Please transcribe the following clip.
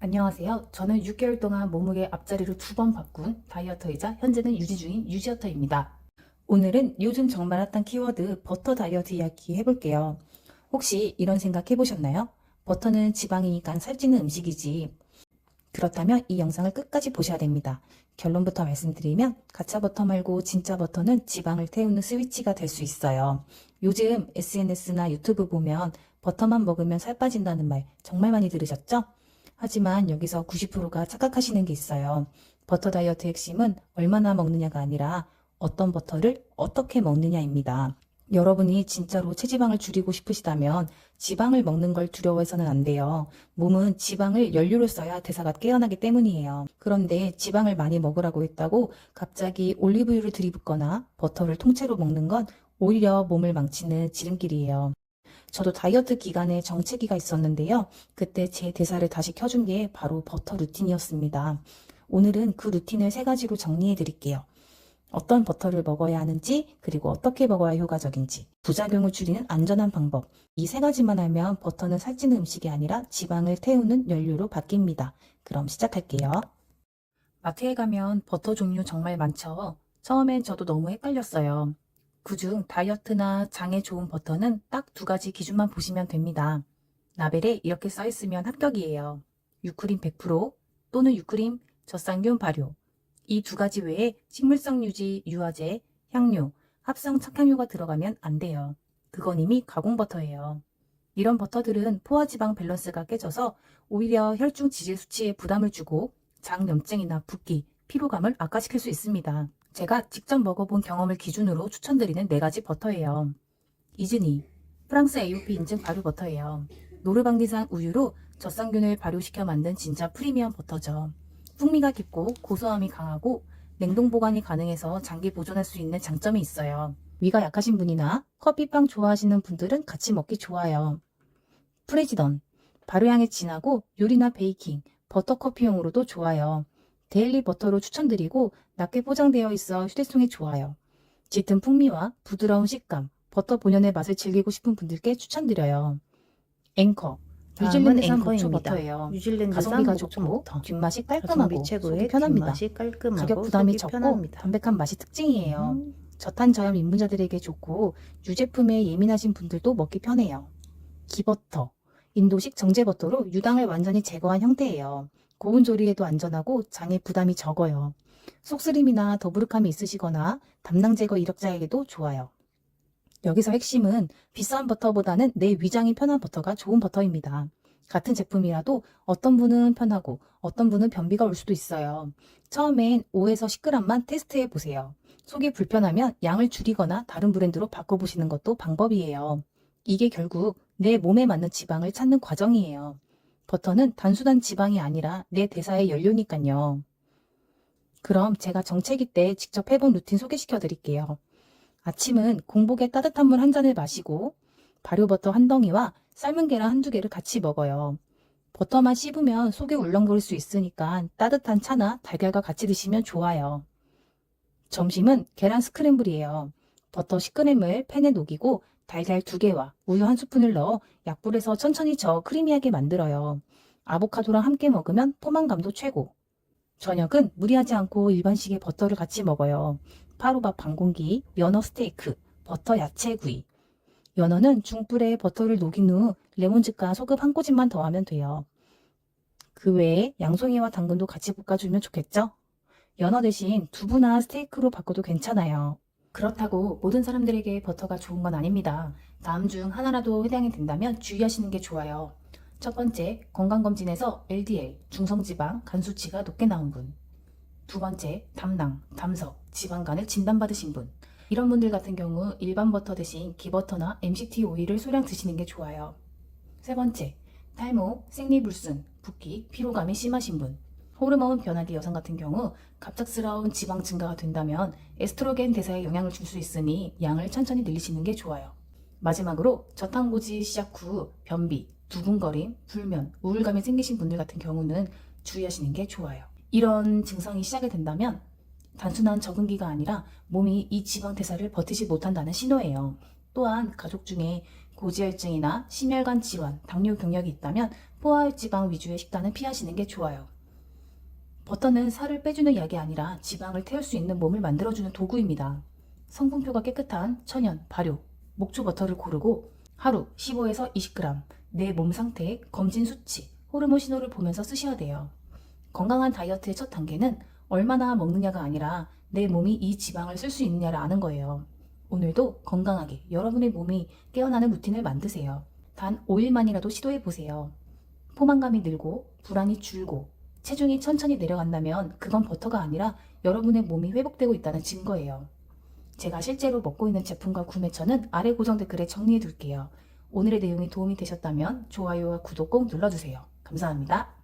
안녕하세요. 저는 6개월 동안 몸무게 앞자리로 두 번 바꾼 다이어터이자 현재는 유지 중인 유지어터입니다. 오늘은 요즘 정말 핫한 키워드 버터 다이어트 이야기 해볼게요. 혹시 이런 생각 해보셨나요? 버터는 지방이니까 살찌는 음식이지. 그렇다면 이 영상을 끝까지 보셔야 됩니다. 결론부터 말씀드리면 가짜 버터 말고 진짜 버터는 지방을 태우는 스위치가 될 수 있어요. 요즘 SNS나 유튜브 보면 버터만 먹으면 살 빠진다는 말 정말 많이 들으셨죠? 하지만 여기서 90%가 착각하시는 게 있어요. 버터 다이어트 핵심은 얼마나 먹느냐가 아니라 어떤 버터를 어떻게 먹느냐입니다. 여러분이 진짜로 체지방을 줄이고 싶으시다면 지방을 먹는 걸 두려워해서는 안 돼요. 몸은 지방을 연료로 써야 대사가 깨어나기 때문이에요. 그런데 지방을 많이 먹으라고 했다고 갑자기 올리브유를 들이붓거나 버터를 통째로 먹는 건 오히려 몸을 망치는 지름길이에요. 저도 다이어트 기간에 정체기가 있었는데요. 그때 제 대사를 다시 켜준 게 바로 버터 루틴이었습니다. 오늘은 그 루틴을 세 가지로 정리해 드릴게요. 어떤 버터를 먹어야 하는지, 그리고 어떻게 먹어야 효과적인지, 부작용을 줄이는 안전한 방법. 이 세 가지만 하면 버터는 살찌는 음식이 아니라 지방을 태우는 연료로 바뀝니다. 그럼 시작할게요. 마트에 가면 버터 종류 정말 많죠. 처음엔 저도 너무 헷갈렸어요. 그중 다이어트나 장에 좋은 버터는 딱 두 가지 기준만 보시면 됩니다. 라벨에 이렇게 써 있으면 합격이에요. 유크림 100% 또는 유크림 저쌍균 발효. 이 두 가지 외에 식물성 유지, 유화제, 향료, 합성 착향료가 들어가면 안 돼요. 그건 이미 가공 버터예요. 이런 버터들은 포화지방 밸런스가 깨져서 오히려 혈중 지질 수치에 부담을 주고 장염증이나 붓기, 피로감을 악화시킬 수 있습니다. 제가 직접 먹어본 경험을 기준으로 추천드리는 네 가지 버터예요. 이즈니, 프랑스 AOP 인증 발효 버터예요. 노르방디산 우유로 젖상균을 발효시켜 만든 진짜 프리미엄 버터죠. 풍미가 깊고 고소함이 강하고 냉동 보관이 가능해서 장기 보존할 수 있는 장점이 있어요. 위가 약하신 분이나 커피빵 좋아하시는 분들은 같이 먹기 좋아요. 프레지던, 발효향이 진하고 요리나 베이킹, 버터 커피용으로도 좋아요. 데일리 버터로 추천드리고 낮게 포장되어 있어 휴대성이 좋아요. 짙은 풍미와 부드러운 식감, 버터 본연의 맛을 즐기고 싶은 분들께 추천드려요. 앵커, 뉴질랜드산 고추. 버터예요. 가성비가 좋고 버터. 뒷맛이 깔끔하고 속이 편합니다. 깔끔하고 가격 부담이 적고 편합니다. 담백한 맛이 특징이에요. 음, 저탄 저염 입문자들에게 좋고 유제품에 예민하신 분들도 먹기 편해요. 기버터, 인도식 정제버터로 유당을 완전히 제거한 형태예요. 고온 조리에도 안전하고 장에 부담이 적어요. 속쓰림이나 더부룩함이 있으시거나 담낭 제거 이력자에게도 좋아요. 여기서 핵심은 비싼 버터보다는 내 위장이 편한 버터가 좋은 버터입니다. 같은 제품이라도 어떤 분은 편하고 어떤 분은 변비가 올 수도 있어요. 처음엔 5에서 10g만 테스트해 보세요. 속이 불편하면 양을 줄이거나 다른 브랜드로 바꿔보시는 것도 방법이에요. 이게 결국 내 몸에 맞는 지방을 찾는 과정이에요. 버터는 단순한 지방이 아니라 내 대사의 연료니까요. 그럼 제가 정체기 때 직접 해본 루틴 소개시켜 드릴게요. 아침은 공복에 따뜻한 물 한 잔을 마시고 발효버터 한 덩이와 삶은 계란 한두 개를 같이 먹어요. 버터만 씹으면 속이 울렁거릴 수 있으니까 따뜻한 차나 달걀과 같이 드시면 좋아요. 점심은 계란 스크램블이에요. 버터 10g을 팬에 녹이고 달걀 2개와 우유 한 스푼을 넣어 약불에서 천천히 저어 크리미하게 만들어요. 아보카도랑 함께 먹으면 포만감도 최고. 저녁은 무리하지 않고 일반식의 버터를 같이 먹어요. 파로밥 반 공기, 연어 스테이크, 버터 야채 구이. 연어는 중불에 버터를 녹인 후 레몬즙과 소금 한 꼬집만 더하면 돼요. 그 외에 양송이와 당근도 같이 볶아주면 좋겠죠? 연어 대신 두부나 스테이크로 바꿔도 괜찮아요. 그렇다고 모든 사람들에게 버터가 좋은 건 아닙니다. 다음 중 하나라도 해당이 된다면 주의하시는 게 좋아요. 첫 번째, 건강검진에서 LDL, 중성지방, 간 수치가 높게 나온 분. 두 번째, 담낭, 담석, 지방간을 진단받으신 분. 이런 분들 같은 경우 일반 버터 대신 기버터나 MCT 오일을 소량 드시는 게 좋아요. 세 번째, 탈모, 생리불순, 붓기, 피로감이 심하신 분. 호르몬 변화기 여성 같은 경우 갑작스러운 지방 증가가 된다면 에스트로겐 대사에 영향을 줄 수 있으니 양을 천천히 늘리시는 게 좋아요. 마지막으로 저탄고지 시작 후 변비, 두근거림, 불면, 우울감이 생기신 분들 같은 경우는 주의하시는 게 좋아요. 이런 증상이 시작이 된다면 단순한 적응기가 아니라 몸이 이 지방 대사를 버티지 못한다는 신호예요. 또한 가족 중에 고지혈증이나 심혈관 질환, 당뇨 경력이 있다면 포화지방 위주의 식단은 피하시는 게 좋아요. 버터는 살을 빼주는 약이 아니라 지방을 태울 수 있는 몸을 만들어주는 도구입니다. 성분표가 깨끗한 천연, 발효, 목초 버터를 고르고 하루 15에서 20g 내 몸 상태, 검진 수치, 호르몬 신호를 보면서 쓰셔야 돼요. 건강한 다이어트의 첫 단계는 얼마나 먹느냐가 아니라 내 몸이 이 지방을 쓸 수 있느냐를 아는 거예요. 오늘도 건강하게 여러분의 몸이 깨어나는 루틴을 만드세요. 단 5일만이라도 시도해 보세요. 포만감이 늘고 불안이 줄고 체중이 천천히 내려간다면 그건 버터가 아니라 여러분의 몸이 회복되고 있다는 증거예요. 제가 실제로 먹고 있는 제품과 구매처는 아래 고정 댓글에 정리해 둘게요. 오늘의 내용이 도움이 되셨다면 좋아요와 구독 꼭 눌러주세요. 감사합니다.